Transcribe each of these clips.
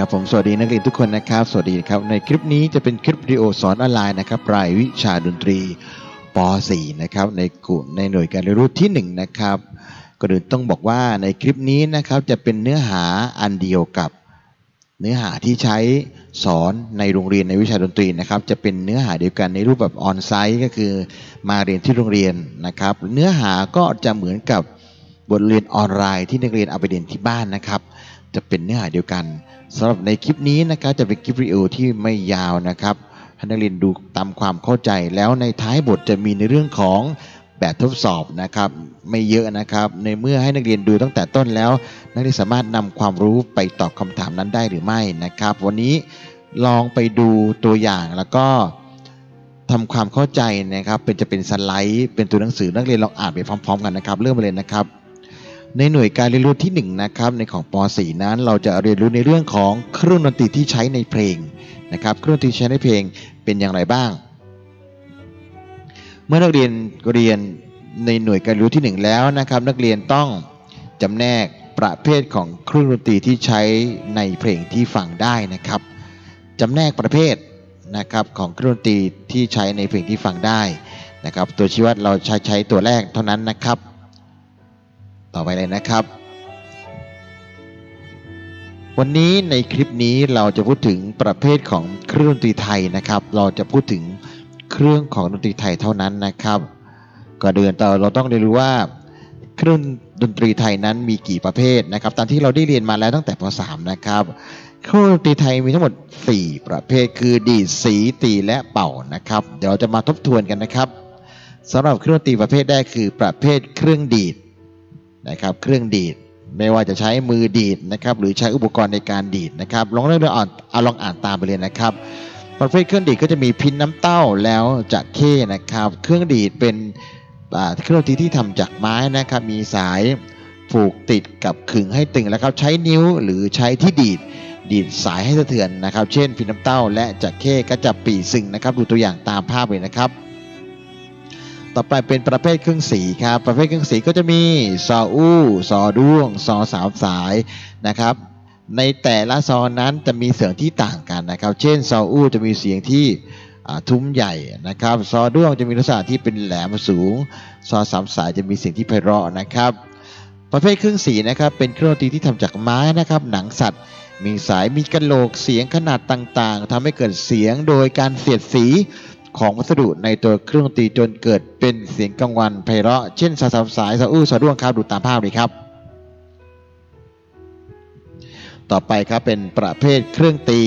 ครับผมสวัสดีนักเรียนทุกคนนะครับ สวัสดีครับในคลิปนี้จะเป็นคลิปวิดีโอสอนออนไลน์นะครับรายวิชาดนตรีป .4 นะครับในกลุ่มในหน่วยการเรียนรู้ที่1นะครับก็เดินต้องบอกว่าในคลิปนี้นะครับจะเป็นเนื้อหาอันเดียวกับ เนื้อหาที่ใช้สอนในโรงเรียนในวิชาดนตรีนะครับ จะเป็นเนื้อหาเดียวกันในรูปแบบออนไซต์ก็คือมาเรียนที่โรงเรียนนะครับ เนื้อหาก็จะเหมือนกับบทเรียนออนไลน์ที่นักเรียนเอาไปเรียนที่บ้านนะครับ จะเป็นเนื้อหาเดียวกัน สำหรับในคลิปนี้นะครับจะเป็นคลิปวิดีโอที่ไม่ยาวนะครับให้นักเรียนดูตามความเข้าใจแล้วในท้ายบทจะมีในเรื่องของแบบทดสอบนะครับไม่เยอะนะครับ ในเมื่อให้นักเรียนดูตั้งแต่ต้นแล้ว นักเรียนสามารถนำความรู้ไปตอบคำถามนั้นได้หรือไม่นะครับ วันนี้ลองไปดูตัวอย่างแล้วก็ทำความเข้าใจนะครับ เป็นจะเป็นสไลด์ เป็นตัวหนังสือนักเรียนลองอ่านไปพร้อม ๆ กันนะครับ เริ่มเลยนะครับ ในหน่วยการเรียนรู้ที่1นะครับในของป .4 นั้น เราจะเรียนรู้ในเรื่องของเครื่องดนตรีที่ใช้ในเพลงนะครับเครื่องดนตรีใช้ในเพลงเป็นอย่างไรบ้าง เมื่อนักเรียนเรียนในหน่วยการเรียนรู้ที่ 1 แล้วนะครับ นักเรียนต้องจำแนกประเภทของเครื่องดนตรีที่ใช้ในเพลงที่ฟังได้นะครับจำแนกประเภทนะครับของเครื่องดนตรีที่ใช้ในเพลงที่ฟังได้นะครับ ตัวชี้วัดเราใช้ใช้ตัวแรกเท่านั้นนะครับ ต่อไปเลยนะครับ วันนี้ในคลิปนี้เราจะพูดถึงประเภทของเครื่องดนตรีไทยนะครับ เราจะพูดถึงเครื่องของดนตรีไทยเท่านั้นนะครับก่อนเดินต่อเราต้องเรียนรู้ว่าเครื่องดนตรีไทยนั้นมีกี่ประเภทนะครับ ตามที่เราได้เรียนมาแล้วตั้งแต่ป .3 นะครับเครื่องดนตรีไทยมีทั้งหมด 4 ประเภทคือดีดสีตีและเป่านะครับ เดี๋ยวเราจะมาทบทวนกันนะครับสำหรับเครื่องดนตรีประเภทแรกคือประเภทเครื่องดีด นะครับเครื่องดีดไม่ว่าจะใช้มือดีดนะครับหรือใช้อุปกรณ์ในการดีดนะครับลองเรื่องอ่านเอาลองอ่านตามไปเลยนะครับประเภทเครื่องดีดก็จะมีพินน้ำเต้าแล้วจะเข้นะครับเครื่องดีดเป็นเครื่องดนตรีที่ทำจากไม้นะครับมีสายผูกติดกับขึงให้ตึงแล้วครับใช้นิ้วหรือใช้ที่ดีดดีดสายให้สะเทือนนะครับ เช่นพินน้ำเต้าและจะเข้ก็จะปีซึ่งนะครับดูตัวอย่างตามภาพเลยนะครับ ต่อไปเป็นประเภทเครื่องสีครับ ประเภทเครื่องสีก็จะมีซออู้ซอด้วงซอสามสายนะครับ ในแต่ละซอนั้นจะมีเสียงที่ต่างกันนะครับ เช่นซออู้จะมีเสียงที่ทุ้มใหญ่นะครับซอด้วงจะมีลักษณะที่เป็นแหลมสูงซอสามสายจะมีเสียงที่ไพเราะนะครับ ประเภทเครื่องสีนะครับเป็นเครื่องดนตรีที่ทำจากไม้นะครับ หนังสัตว์ มีสายมีกระโหลกเสียงขนาดต่างๆทำให้เกิดเสียงโดยการเสียดสี ของวัสดุในตัวเครื่องดนตรีจนเกิดเป็นเสียงกังวันไพเราะเช่นสาสามสายสะอื้อสะด้วงครับดูตามภาพเลยครับ ต่อไปครับเป็นประเภทเครื่องตี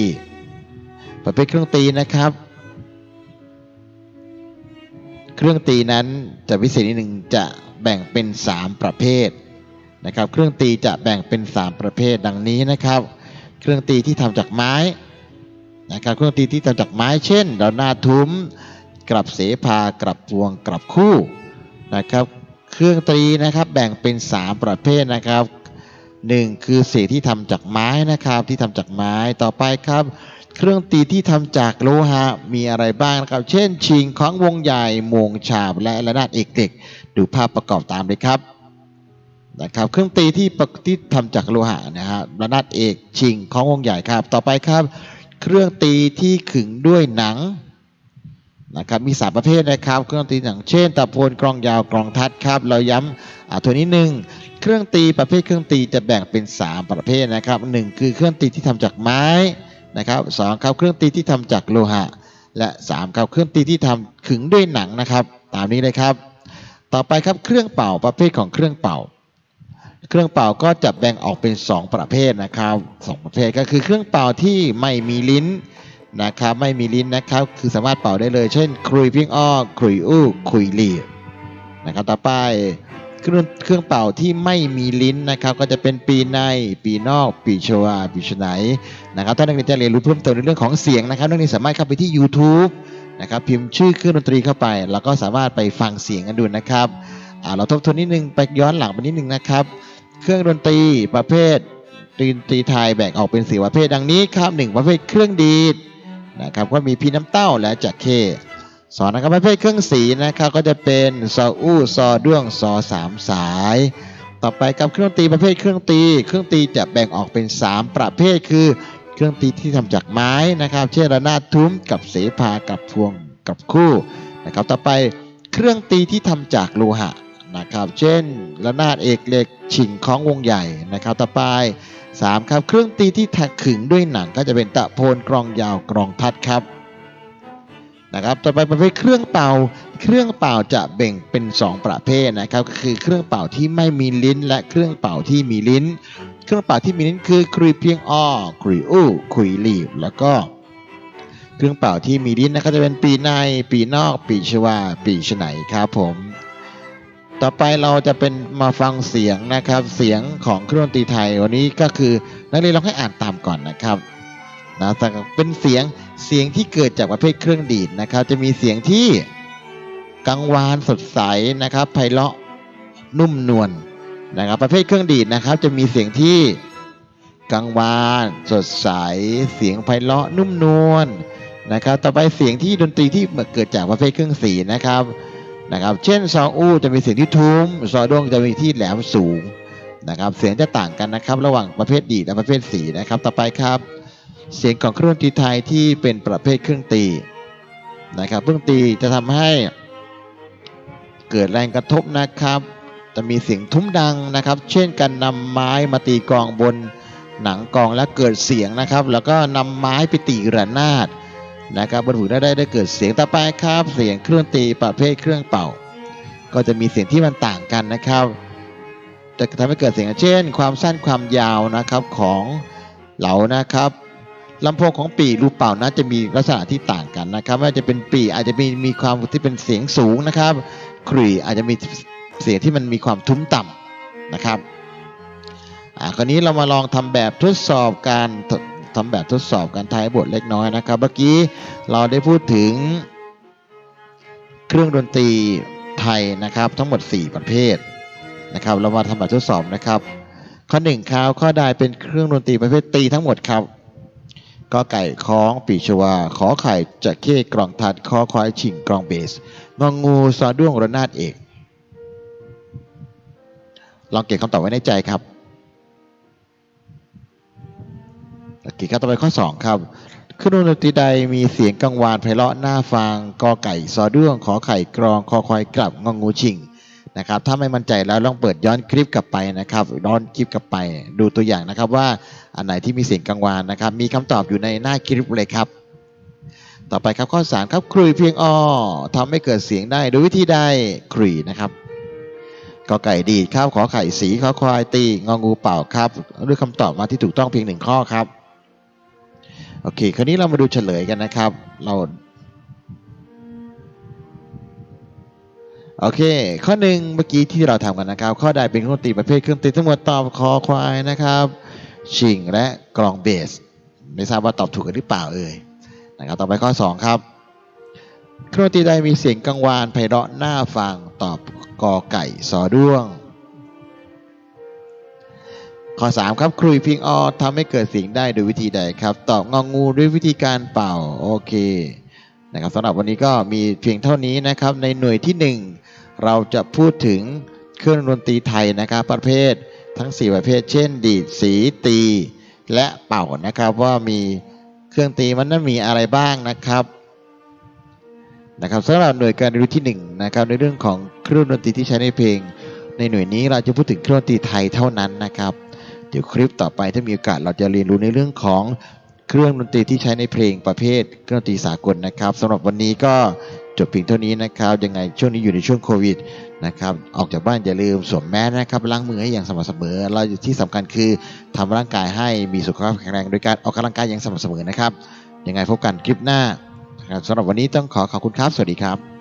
ประเภทเครื่องตีนะครับ เครื่องตีนั้นจะพิเศษนิดหนึ่งจะแบ่งเป็น 3 ประเภทนะครับ เครื่องตีจะแบ่งเป็น 3 ประเภทดังนี้นะครับ เครื่องตีที่ทำจากไม้ นะครับเครื่องดนตรีที่ทำจากไม้เช่นดอกหน้าทุ้มกลับเสภากลับพวงกลับคู่นะครับ เครื่องดนตรีนะครับแบ่งเป็น 3 ประเภทนะครับ 1 คือเศษที่ทำจากไม้นะครับที่ทำจากไม้ต่อไปครับ เครื่องตีที่ทำจากโลหะมีอะไรบ้างนะครับ เช่น ชิงของวงใหญ่มงฉาบและระนาดเอกเด็กดูภาพประกอบตามเลยครับนะครับเครื่องตีที่ประที่ทำจากโลหะนะฮะระนาดเอกชิงของวงใหญ่ครับ ต่อไปครับ เครื่องตีที่ขึงด้วยหนังนะครับมีสามประเภทนะครับ เครื่องตีหนังเช่นตะโพนกลองยาวกลองทัดครับเราย้ำอ่าตัวนี้หนึ่งเครื่องตีประเภทเครื่องตีจะแบ่งเป็น 3 ประเภทนะครับหนึ่งคือเครื่องตีที่ทำจากไม้นะครับสองครับเครื่องตีที่ทำจากโลหะ และสามครับเครื่องตีที่ทำขึงด้วยหนังนะครับ ตามนี้เลยครับ ต่อไปครับเครื่องเป่าประเภทของเครื่องเป่า เครื่องเป่าก็จะแบ่งออกเป็น 2 ประเภทนะครับสองประเภทก็คือเครื่องเป่าที่ไม่มีลิ้นนะครับ ไม่มีลิ้นนะครับ คือสามารถเป่าได้เลย เช่นครุยพิ้งอ้อครุยอู้ครุยลีนะครับ ต่อไปเครื่องเครื่องเป่าที่ไม่มีลิ้นนะครับ ก็จะเป็นปีในปีนอก ปีโชวาปีชไหนนะครับ ถ้านักเรียนจะเรียนรู้เพิ่มเติมในเรื่องของเสียงนะครับนักเรียนสามารถเข้าไปที่ YouTube นะครับพิมพ์ชื่อเครื่องดนตรีเข้าไป แล้วก็สามารถไปฟังเสียงกันดูนะครับเราทบทวนนิดนึงไปย้อนหลังไปนิดนึงนะครับ เครื่องดนตรีประเภทดนตรีไทยแบ่งออกเป็นสี่ประเภทดังนี้ครับหนึ่งประเภทเครื่องดีดนะครับก็มีพีน้ำเต้าและจักเข้สองนะครับประเภทเครื่องสีนะครับก็จะเป็นซออู้ซอด้วงซอสามสาย ต่อไปกับเครื่องดนตรีประเภทเครื่องตี เครื่องตีจะแบ่งออกเป็น 3 ประเภทคือ เครื่องตีที่ทำจากไม้นะครับ เช่นระนาดทุ้มกับเสภากับพวงกับคู่นะครับต่อไปเครื่องตีที่ทำจากโลหะ นะครับ เช่นระนาดเอกเหล็กฉิงของวงใหญ่นะครับ ต่อไปสามครับเครื่องตีที่ถักขึงด้วยหนังก็จะเป็นตะโพนกรองยาวกรองทัดครับนะครับต่อไปประเภทเครื่องเป่า เครื่องเป่าจะแบ่งเป็น 2 ประเภทนะครับก็คือเครื่องเป่าที่ไม่มีลิ้น และเครื่องเป่าที่มีลิ้น เครื่องเป่าที่มีลิ้นคือครุยเพียงอ้อครุยอู้ครุยหลีบแล้วก็เครื่องเป่าที่มีลิ้นนะครับจะเป็นปีในปีนอก ปีชวา ปีฉไหนครับผม ต่อไปเราจะเป็นมาฟังเสียงนะครับเสียงของเครื่องดนตรีไทยวันนี้ก็คือนักเรียนลองให้อ่านตามก่อนนะครับนะแต่เป็นเสียงเสียงที่เกิดจากประเภทเครื่องดีดนะครับ จะมีเสียงที่กังวานสดใสนะครับไพเราะนุ่มนวลนะครับ ประเภทเครื่องดีดนะครับ จะมีเสียงที่กังวานสดใส เสียงไพเราะนุ่มนวลนะครับ ต่อไปเสียงที่ดนตรีที่เกิดจากประเภทเครื่องสีนะครับ นะครับ เช่นซออู้จะมีเสียงที่ทุ้ม ซอด้วงจะมีที่แหลมสูงนะครับ เสียงจะต่างกันนะครับ ระหว่างประเภทดีและประเภทสีนะครับ ต่อไปครับ เสียงของเครื่องดนตรีไทยที่เป็นประเภทเครื่องตีนะครับเครื่องตีจะทำให้เกิดแรงกระทบนะครับ จะมีเสียงทุ้มดังนะครับ เช่นการนำไม้มาตีกองบนหนังกองและเกิดเสียงนะครับ แล้วก็นำไม้ไปตีระนาด นะครับบนหูได้ได้เกิดเสียงต่อไปครับ เสียงเครื่องตีประเภทเครื่องเป่า ก็จะมีเสียงที่มันต่างกันนะครับจะทำให้เกิดเสียงเช่น ความสั้นความยาวนะครับของเหลานะครับลำโพงของปีรูปเป่านะจะมีลักษณะที่ต่างกันนะครับไม่ว่าจะเป็นปีอาจจะมีมีความที่เป็นเสียงสูงนะครับขลุ่ยอาจจะมีเสียงที่มันมีความทุ้มต่ำนะครับอ่าคราวนี้เรามาลองทำแบบทดสอบการ ทำแบบทดสอบการทายบทเล็กน้อยนะครับ เมื่อกี้เราได้พูดถึง เครื่องดนตรีไทยนะครับ ทั้งหมด 4 ประเภทนะครับ เรามาทำแบบทดสอบนะครับ ข้อ1ครับข้อใดเป็นเครื่องดนตรีประเภทตีทั้งหมดครับกอไก่คล้องปีชวา ขอไข่จะเข้กรองทัดคอควายฉิงกรองเบสงองูซอด้วงระนาดเอก ลองเก็บคำตอบไว้ในใจครับ โอเคครับต่อไปข้อ 2 ครับเครื่องดนตรีใดมีเสียงกังวานไพเราะน่าฟังกอไก่ซอด้วงขอไข่กรองคอควายกลับงองูฉิงนะครับถ้าไม่มั่นใจแล้วลองเปิดย้อนคลิปกลับไปนะครับย้อนคลิปกลับไป ดูตัวอย่างนะครับว่าอันไหนที่มีเสียงกังวานนะครับ มีคำตอบอยู่ในหน้าคลิปเลยครับ ต่อไปครับข้อ 3 ครับครุยเพียงอ้อทำให้เกิดเสียงได้โดยวิธีใดครุยนะครับกอไก่ดีดครับขอไข่สีขอควายตีงองูเป่าครับด้วยคำตอบมาที่ถูกต้องเพียงหนึ่งข้อครับ โอเค คราวนี้เรามาดูเฉลยกันนะครับ เรา โอเค ข้อหนึ่งเมื่อกี้ที่เราทำกันนะครับ ข้อใดเป็นเครื่องดนตรีประเภทเครื่องดนตรีทั้งหมดตอบคอควายนะครับ ชิงและกลองเบส ไม่ทราบว่าตอบถูกกันหรือเปล่าเอ่ย นะครับ ต่อไปข้อ 2 ครับ เครื่องดนตรีใดมีเสียงกังวานไพเราะน่าฟังตอบกอไก่สอด้วง ข้อ 3 ครับครุยพิงออทำให้เกิดเสียงได้โดยวิธีใดครับ ตอบงองูด้วยวิธีการเป่า โอเคนะครับสำหรับวันนี้ก็มีเพียงเท่านี้นะครับ ในหน่วยที่ 1 เราจะพูดถึงเครื่องดนตรีไทยนะครับ ประเภททั้ง 4 ประเภท เช่น ดีดสีตี และเป่านะครับว่ามีเครื่องตีมันนั้นมีอะไรบ้างนะครับนะครับสำหรับหน่วยการเรียนรู้ที่1นะครับในเรื่องของเครื่องดนตรีที่ใช้ในเพลง ในหน่วยนี้เราจะพูดถึงเครื่องดนตรีไทยเท่านั้นนะครับ เดี๋ยวคลิปต่อไปถ้ามีโอกาสเราจะเรียนรู้ในเรื่องของเครื่องดนตรีที่ใช้ในเพลงประเภท เครื่องดนตรีสากลนะครับสำหรับวันนี้ก็จบเพียงเท่านี้นะครับ ยังไงช่วงนี้อยู่ในช่วงโควิดนะครับ ออกจากบ้านอย่าลืมสวมแมสนะครับล้างมือให้อย่างสม่ำเสมอ เราที่สำคัญคือทำร่างกายให้มีสุขภาพแข็งแรงโดยการออกกำลังกายอย่างสม่ำเสมอนะครับ ยังไงพบกันคลิปหน้าสำหรับวันนี้ต้องขอขอบคุณครับ สวัสดีครับ